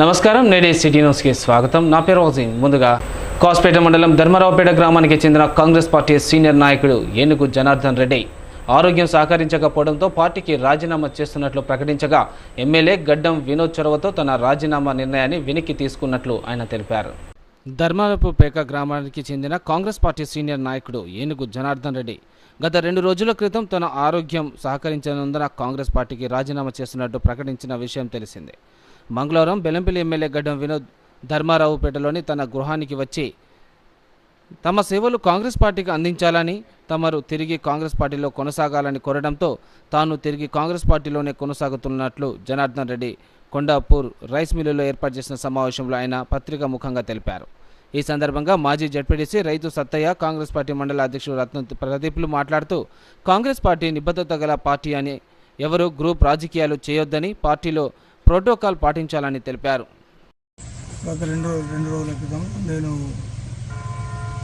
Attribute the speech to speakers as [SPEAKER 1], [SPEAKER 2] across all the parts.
[SPEAKER 1] నమస్కారం నేడే సిటీ న్యూస్కి స్వాగతం. నా పేరు వజీం ముందుగా కాస్పేట మండలం ధర్మరావుపేట గ్రామానికి చెందిన కాంగ్రెస్ పార్టీ సీనియర్ నాయకుడు ఏనుగు జనార్దన్ రెడ్డి ఆరోగ్యం సహకరించకపోవడంతో పార్టీకి రాజీనామా చేస్తున్నట్లు ప్రకటించగా ఎమ్మెల్యే గడ్డం వినోద్ చొరవతో తన రాజీనామా నిర్ణయాన్ని వెనక్కి తీసుకున్నట్లు ఆయన తెలిపారు. ధర్మరపుపేక గ్రామానికి చెందిన కాంగ్రెస్ పార్టీ సీనియర్ నాయకుడు ఏనుగు జనార్దన్ రెడ్డి గత రెండు రోజుల క్రితం తన ఆరోగ్యం సహకరించనందున కాంగ్రెస్ పార్టీకి రాజీనామా చేస్తున్నట్టు ప్రకటించిన విషయం తెలిసిందే. మంగళవారం బెలంపల్లి ఎమ్మెల్యే గడ్డం వినోద్ ధర్మారావుపేటలోని తన గృహానికి వచ్చి తమ సేవలు కాంగ్రెస్ పార్టీకి అందించాలని తమరు తిరిగి కాంగ్రెస్ పార్టీలో కొనసాగాలని కోరడంతో తాను తిరిగి కాంగ్రెస్ పార్టీలోనే కొనసాగుతున్నట్లు జనార్దన్ రెడ్డి కొండాపూర్ రైస్ మిల్లులో ఏర్పాటు చేసిన సమావేశంలో ఆయన పత్రికా ముఖంగా తెలిపారు. ఈ సందర్భంగా మాజీ జడ్పీడీసీ రైతు సత్తయ్య కాంగ్రెస్ పార్టీ మండల అధ్యక్షుడు రత్న ప్రదీప్లు మాట్లాడుతూ కాంగ్రెస్ పార్టీ నిబద్ధత గల పార్టీ అని ఎవరు గ్రూప్ రాజకీయాలు చేయొద్దని పార్టీలో ప్రోటోకాల్ పాటించాలని తెలిపారు.
[SPEAKER 2] గత రెండు రోజులు రెండు రోజుల క్రితం నేను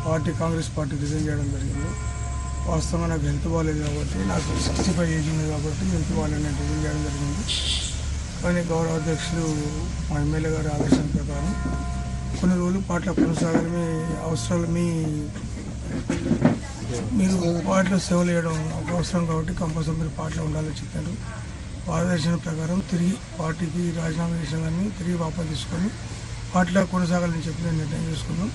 [SPEAKER 2] పార్టీ కాంగ్రెస్ పార్టీ రిజైన్ చేయడం జరిగింది. వాస్తవంగా నాకు హెల్త్ బాగాలేదు కాబట్టి నాకు సిక్స్టీ ఫైవ్ ఏజ్ ఉంది కాబట్టి హెల్త్ బాగాలేదు నేను రిజైన్ చేయడం జరిగింది. కానీ గౌరవ అధ్యక్షులు మా ఎమ్మెల్యే గారి ఆదేశం ప్రకారం కొన్ని రోజులు పాటల కొనసాగాలి మీ అవసరాలు మీ మీరు పాటలు సేవలు చేయడం అవసరం కాబట్టి కంపల్సరీ మీరు పాటలు ఉండాలని చెప్పారు. ఆదేశం ప్రకారం తిరిగి పార్టీకి రాజీనామా చేసిన తిరిగి వాపసు తీసుకొని పార్టీలో కొనసాగాలని చెప్పి నేను నిర్ణయం చేసుకున్నాం.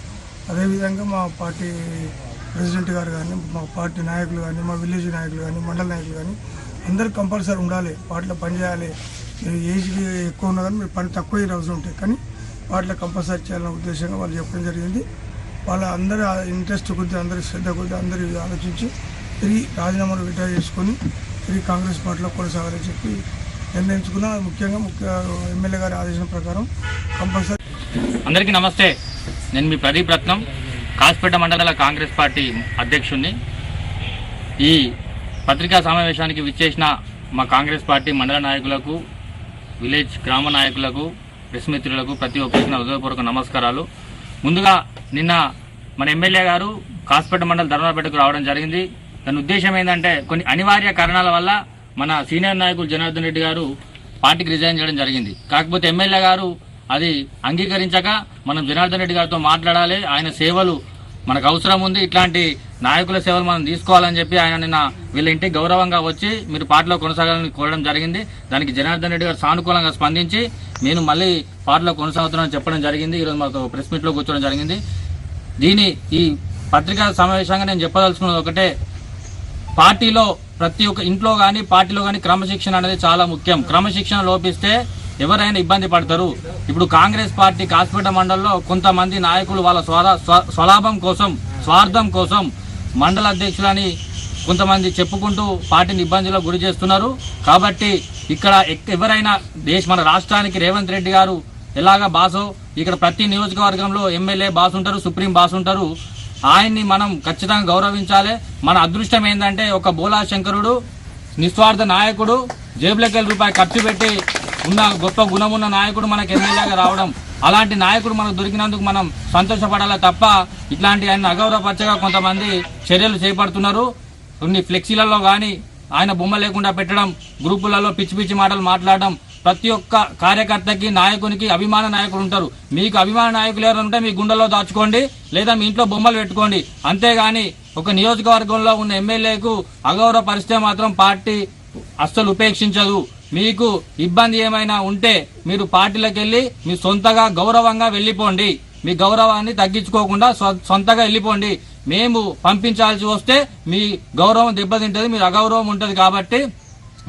[SPEAKER 2] అదేవిధంగా మా పార్టీ ప్రెసిడెంట్ గారు కానీ మా పార్టీ నాయకులు కానీ మా విలేజ్ నాయకులు కానీ మండల నాయకులు కానీ అందరూ కంపల్సరీ ఉండాలి. పార్టీలో పనిచేయాలి మీరు ఏజ్ ఎక్కువ ఉన్నా కానీ మీరు పని తక్కువ అవసరం ఉంటాయి. కానీ వాటిలో కంపల్సరీ చేయాలనే ఉద్దేశంగా వాళ్ళు చెప్పడం జరిగింది. వాళ్ళ అందరి ఇంట్రెస్ట్ కొద్ది అందరి శ్రద్ధ కొద్ది అందరి ఆలోచించి తిరిగి రాజీనామాలు విడ్డా చేసుకొని తిరిగి కాంగ్రెస్ పార్టీలో కొనసాగాలని చెప్పి నిర్ణయించుకున్నా ముఖ్యంగా ముఖ్య ఎమ్మెల్యే గారి ఆదేశం ప్రకారం కంపల్సరీ
[SPEAKER 3] అందరికీ నమస్తే. నేను మీ ప్రదీప్ రత్నం కాసిపేట మండల కాంగ్రెస్ పార్టీ అధ్యక్షుణ్ణి. ఈ పత్రికా సమావేశానికి విచ్చేసిన మా కాంగ్రెస్ పార్టీ మండల నాయకులకు విలేజ్ గ్రామ నాయకులకు ప్రెస్ మిత్రులకు ప్రతి ఒక్కరికి నా హృదయపూర్వక నమస్కారాలు. ముందుగా నిన్న మన ఎమ్మెల్యే గారు కాసిపేట మండల ధర్మపేటకు రావడం జరిగింది. దాని ఉద్దేశం ఏంటంటే కొన్ని అనివార్య కారణాల వల్ల మన సీనియర్ నాయకులు జనార్దన్ రెడ్డి గారు పార్టీకి రిజైన్ చేయడం జరిగింది. కాకపోతే ఎమ్మెల్యే గారు అది అంగీకరించక మనం జనార్దన్ రెడ్డి గారితో మాట్లాడాలి ఆయన సేవలు మనకు అవసరం ఉంది ఇట్లాంటి నాయకుల సేవలు మనం తీసుకోవాలని చెప్పి ఆయన నిన్న వీళ్ళ ఇంటికి గౌరవంగా వచ్చి మీరు పార్టీలో కొనసాగాలని కోరడం జరిగింది. దానికి జనార్దన్ రెడ్డి గారు సానుకూలంగా స్పందించి నేను మళ్ళీ పార్టీలో కొనసాగుతున్నానని చెప్పడం జరిగింది. ఈరోజు మాకు ప్రెస్ మీట్లో కూర్చోవడం జరిగింది. దీని ఈ పత్రికా సమావేశంగా నేను చెప్పదలుచుకున్నది ఒకటే పార్టీలో ప్రతి ఒక్క ఇంట్లో కానీ పార్టీలో కానీ క్రమశిక్షణ అనేది చాలా ముఖ్యం. క్రమశిక్షణ లోపిస్తే ఎవరైనా ఇబ్బంది పడతారు. ఇప్పుడు కాంగ్రెస్ పార్టీ కాసిపేట మండలంలో కొంతమంది నాయకులు వాళ్ళ స్వర స్వ- స్వలాభం కోసం స్వార్థం కోసం మండల అధ్యక్షులని కొంతమంది చెప్పుకుంటూ పార్టీని ఇబ్బందిలో గురి చేస్తున్నారు. కాబట్టి ఇక్కడ ఎక్- ఎవరైనా దేశ మన రాష్ట్రానికి రేవంత్ రెడ్డి గారు ఎలాగా బాసో ఇక్కడ ప్రతి నియోజకవర్గంలో ఎమ్మెల్యే బాస్ ఉంటారు సుప్రీం బాస్ ఉంటారు ఆయన్ని మనం ఖచ్చితంగా గౌరవించాలి. మన అదృష్టం ఏంటంటే ఒక బోలా శంకరుడు నిస్వార్థ నాయకుడు జేబులకి రూపాయి ఖర్చు పెట్టి ఉన్న గొప్ప గుణమున్న నాయకుడు మనకు ఎమ్మెల్యేగా రావడం. అలాంటి నాయకుడు మనకు దొరికినందుకు మనం సంతోషపడాలి తప్ప ఇట్లాంటి ఆయన అగౌరవపరచగా కొంతమంది చర్యలు చేపడుతున్నారు. కొన్ని ఫ్లెక్సీలలో కానీ ఆయన బొమ్మ లేకుండా పెట్టడం గ్రూపులలో పిచ్చి పిచ్చి మాటలు మాట్లాడడం ప్రతి ఒక్క కార్యకర్తకి నాయకునికి అభిమాన నాయకులు ఉంటారు. మీకు అభిమాన నాయకులు ఎవరైనా ఉంటే మీ గుండెలో దాచుకోండి లేదా మీ ఇంట్లో బొమ్మలు పెట్టుకోండి. అంతేగాని ఒక నియోజకవర్గంలో ఉన్న ఎమ్మెల్యేకు పరిస్థితి మాత్రం పార్టీ అస్సలు ఉపేక్షించదు. మీకు ఇబ్బంది ఏమైనా ఉంటే మీరు పార్టీలకు వెళ్ళి మీ సొంతగా గౌరవంగా వెళ్ళిపోండి. మీ గౌరవాన్ని తగ్గించుకోకుండా సొంతగా వెళ్ళిపోండి. మేము పంపించాల్సి వస్తే మీ గౌరవం దెబ్బతింటది మీరు అగౌరవం ఉంటది కాబట్టి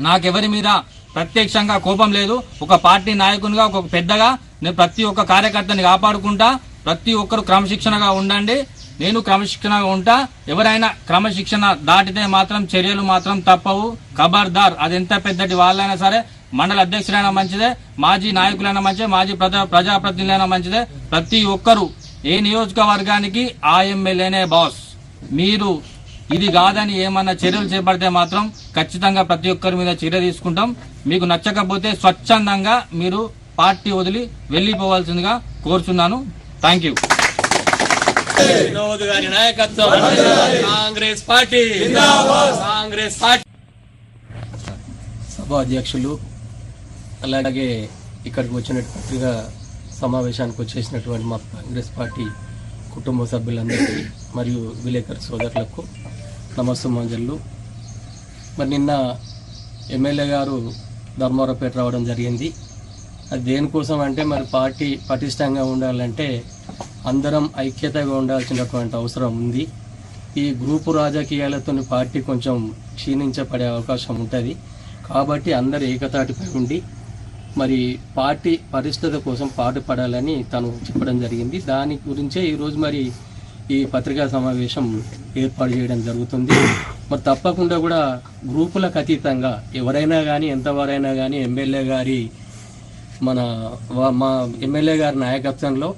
[SPEAKER 3] నాకెవరి మీద ప్రత్యక్షంగా కోపం లేదు. ఒక పార్టీ నాయకునిగా ఒక పెద్దగా నేను ప్రతి ఒక్క కార్యకర్తని కాపాడుకుంటా. ప్రతి ఒక్కరు క్రమశిక్షణగా ఉండండి. నేను క్రమశిక్షణగా ఉంటా. ఎవరైనా క్రమశిక్షణ దాటితే మాత్రం చర్యలు మాత్రం తప్పవు. ఖబర్దార్. అది ఎంత పెద్దటి వాళ్ళైనా సరే మండల అధ్యక్షులైనా మంచిదే మాజీ నాయకులైనా మంచిదే మాజీ ప్రజా ప్రజాప్రతినిధులైనా మంచిదే. ప్రతి ఒక్కరు ఏ నియోజకవర్గానికి ఆ ఎమ్మెల్యేనే బాస్. మీరు ఇది కాదని ఏమన్నా చర్యలు చేపడితే మాత్రం ఖచ్చితంగా ప్రతి ఒక్కరి మీద చర్య తీసుకుంటాం. మీకు నచ్చకపోతే స్వచ్ఛందంగా మీరు పార్టీ వదిలి వెళ్ళిపోవాల్సిందిగా కోరుచున్నాను. థ్యాంక్ యూ
[SPEAKER 4] వినోద్ గారి నాయకత్వం. కాంగ్రెస్ పార్టీ. కాంగ్రెస్ పార్టీ.
[SPEAKER 5] సభ అధ్యక్షులు అలాగే ఇక్కడికి వచ్చిన పత్రికా సమావేశానికి వచ్చేసినటువంటి మా కాంగ్రెస్ పార్టీ కుటుంబ సభ్యులందరికీ మరియు విలేకరు సోదరులకు నమస్సుమాంజలు మరి నిన్న ఎమ్మెల్యే గారు ధర్మవరపేట రావడం జరిగింది. అది దేనికోసం అంటే మరి పార్టీ పటిష్టంగా ఉండాలంటే అందరం ఐక్యతగా ఉండాల్సినటువంటి అవసరం ఉంది. ఈ గ్రూపు రాజకీయాలతో పార్టీ కొంచెం క్షీణించబడే అవకాశం ఉంటుంది. కాబట్టి అందరు ఏకతాటిపై ఉండి మరి పార్టీ పరిస్థితి కోసం పాటుపడాలని తను చెప్పడం జరిగింది. దాని గురించే ఈరోజు మరి ఈ పత్రికా సమావేశం ఏర్పాటు చేయడం జరుగుతుంది. మరి తప్పకుండా కూడా గ్రూపులకు అతీతంగా ఎవరైనా కానీ ఎంతవరైనా కానీ ఎమ్మెల్యే గారి మన మా ఎమ్మెల్యే గారి నాయకత్వంలో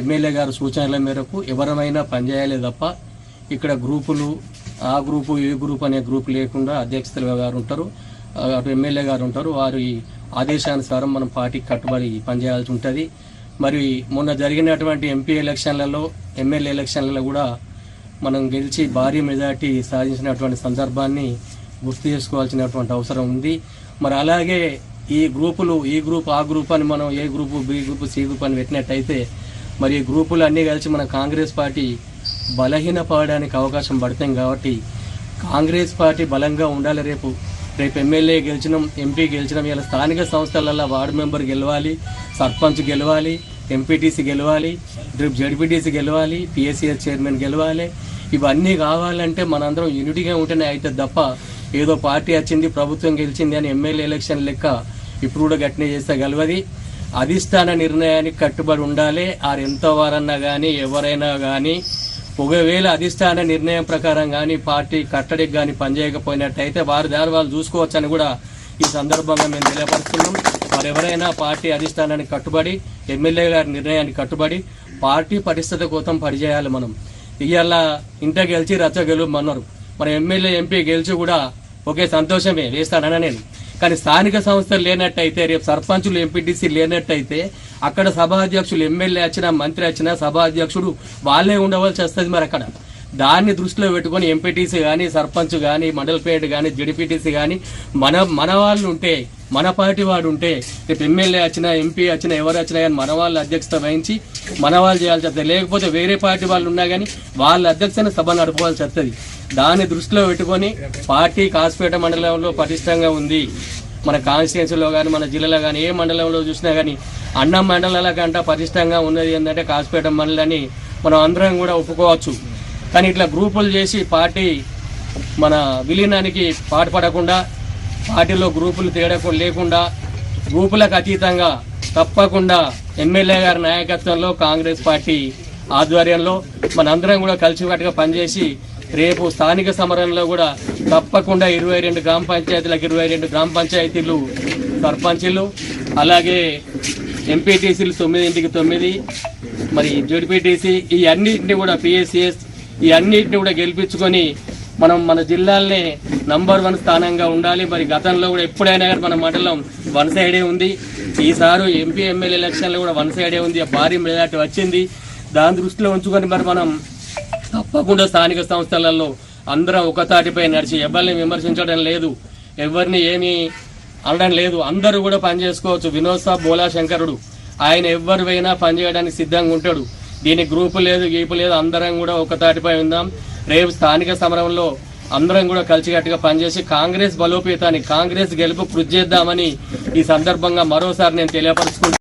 [SPEAKER 5] ఎమ్మెల్యే గారి సూచనల మేరకు ఎవరమైనా పనిచేయాలి తప్ప ఇక్కడ గ్రూపులు ఆ గ్రూపు ఏ గ్రూప్ అనే గ్రూప్ లేకుండా అధ్యక్షులుగా గారు ఉంటారు అటు ఎమ్మెల్యే గారు ఉంటారు వారి ఆదేశానుసారం మనం పార్టీకి కట్టుబడి పనిచేయాల్సి ఉంటుంది. మరి మొన్న జరిగినటువంటి ఎంపీ ఎలక్షన్లలో ఎమ్మెల్యే ఎలక్షన్లలో కూడా మనం గెలిచి భారీ మెజార్టీ సాధించినటువంటి సందర్భాన్ని గుర్తు చేసుకోవాల్సినటువంటి అవసరం ఉంది. మరి అలాగే ఈ గ్రూపులు ఈ గ్రూప్ ఆ గ్రూప్ అని మనం A group B group C group అని పెట్టినట్టయితే మరి ఈ గ్రూపులు అన్నీ కలిసి మన కాంగ్రెస్ పార్టీ బలహీన పడడానికి అవకాశం పడతాం కాబట్టి కాంగ్రెస్ పార్టీ బలంగా ఉండాలి రేపు. రేపు ఎమ్మెల్యే గెలిచినాం ఎంపీ గెలిచినాం ఇలా స్థానిక సంస్థలలో వార్డు మెంబర్ గెలవాలి. సర్పంచ్ గెలవాలి ఎంపీటీసీ గెలవాలి జడ్పీటీసీ గెలవాలి పిఎస్సిఎస్ చైర్మన్ గెలవాలి. ఇవన్నీ కావాలంటే మనందరం యూనిటీగా ఉంటేనే అవుతుంది తప్ప ఏదో పార్టీ వచ్చింది ప్రభుత్వం గెలిచింది అని ఎమ్మెల్యే ఎలక్షన్ లెక్క ఇప్పుడు కూడా గట్టినే చేస్తే గెలవది. అధిష్టాన నిర్ణయానికి కట్టుబడి ఉండాలి. ఆరు ఎంత వారన్నా కానీ ఎవరైనా కానీ ఒకవేళ అధిష్టాన నిర్ణయం ప్రకారం కానీ పార్టీ కట్టడికి కానీ పనిచేయకపోయినట్టయితే వారి దారి వాళ్ళు చూసుకోవచ్చని కూడా ఈ సందర్భంగా మేము తెలియపరుస్తున్నాం. మరెవరైనా ఎవరైనా పార్టీ అధిష్టానానికి కట్టుబడి ఎమ్మెల్యే గారి నిర్ణయానికి కట్టుబడి పార్టీ పరిస్థితి కోసం పనిచేయాలి మనం. ఇవాళ ఇంట గెలిచి రచ్చ గెలుమన్నారు మన ఎమ్మెల్యే ఎంపీ గెలిచి కూడా ఒకే సంతోషమే వేస్తానన్నా నేను కానీ స్థానిక సంస్థలు లేనట్టయితే రేపు సర్పంచులు ఎంపీటీసీ లేనట్టయితే అక్కడ సభాధ్యక్షులు ఎమ్మెల్యే వచ్చినా మంత్రి వచ్చినా సభాధ్యక్షుడు వాళ్ళే ఉండవలసి వస్తుంది మరి అక్కడ. దాన్ని దృష్టిలో పెట్టుకొని ఎంపీటీసీ కానీ సర్పంచ్ కానీ మండలపేట కానీ జడిపిటీసీ కానీ మన మన వాళ్ళు ఉంటే మన పార్టీ వాడు ఉంటే రేపు ఎమ్మెల్యే వచ్చినా ఎంపీ వచ్చినా ఎవరు వచ్చినా కానీ మన వాళ్ళు అధ్యక్షత వహించి మన వాళ్ళు చేయాల్సి వస్తుంది. లేకపోతే వేరే పార్టీ వాళ్ళు ఉన్నా కానీ వాళ్ళ అధ్యక్షతన సభ నడపవలసి వస్తుంది. దాన్ని దృష్టిలో పెట్టుకొని పార్టీ కాసుపేట మండలంలో పటిష్టంగా ఉంది. మన కాన్స్టిట్యున్సీలో కానీ మన జిల్లాలో కానీ ఏ మండలంలో చూసినా కానీ అన్నం మండలాల కంటే పటిష్టంగా ఉన్నది ఏంటంటే కాసుపేట మండలని మనం అందరం కూడా ఒప్పుకోవచ్చు. కానీ ఇట్లా గ్రూపులు చేసి పార్టీ మన విలీనానికి పాటుపడకుండా పార్టీలో గ్రూపులు తేడకు లేకుండా గ్రూపులకు అతీతంగా తప్పకుండా ఎమ్మెల్యే గారి నాయకత్వంలో కాంగ్రెస్ పార్టీ ఆధ్వర్యంలో మనందరం కూడా కలిసికట్టుగా పనిచేసి రేపు స్థానిక సమరంలో కూడా తప్పకుండా ఇరవై రెండు గ్రామ పంచాయతీలకు ఇరవై రెండు గ్రామ పంచాయతీలు సర్పంచులు అలాగే ఎంపీటీసీలు తొమ్మిదింటికి తొమ్మిది మరి జడ్పీటీసీ ఈ కూడా పిఎస్సిఎస్ ఈ అన్నిటిని కూడా గెలిపించుకొని మనం మన జిల్లాల్ని నంబర్ వన్ స్థానంగా ఉండాలి. మరి గతంలో కూడా ఎప్పుడైనా కానీ మన మండలం వన్ సైడే ఉంది. ఈసారి ఎంపీ ఎమ్మెల్యే ఎలక్షన్లో కూడా వన్ సైడే ఉంది. భారీ మెజార్టీ వచ్చింది. దాని దృష్టిలో ఉంచుకొని మరి మనం తప్పకుండా స్థానిక సంస్థలలో అందరం ఒకతాటిపై నడిచి ఎవరిని విమర్శించడం లేదు. ఎవరిని ఏమీ అనడం లేదు. అందరూ కూడా పనిచేసుకోవచ్చు వినోద్ సాబ్ బోలా శంకరుడు. ఆయన ఎవరు పోయినా పనిచేయడానికి సిద్ధంగా ఉంటాడు. దీనికి గ్రూపు లేదు గీపు లేదు. అందరం కూడా ఒక తాటిపై ఉందాం. రేపు స్థానిక సమరంలో అందరం కూడా కలిసికట్టుగా పనిచేసి కాంగ్రెస్ బలోపేతాన్ని కాంగ్రెస్ గెలుపు కృషి చేద్దామని ఈ సందర్భంగా మరోసారి నేను తెలియపరుచుకుంటున్నాను.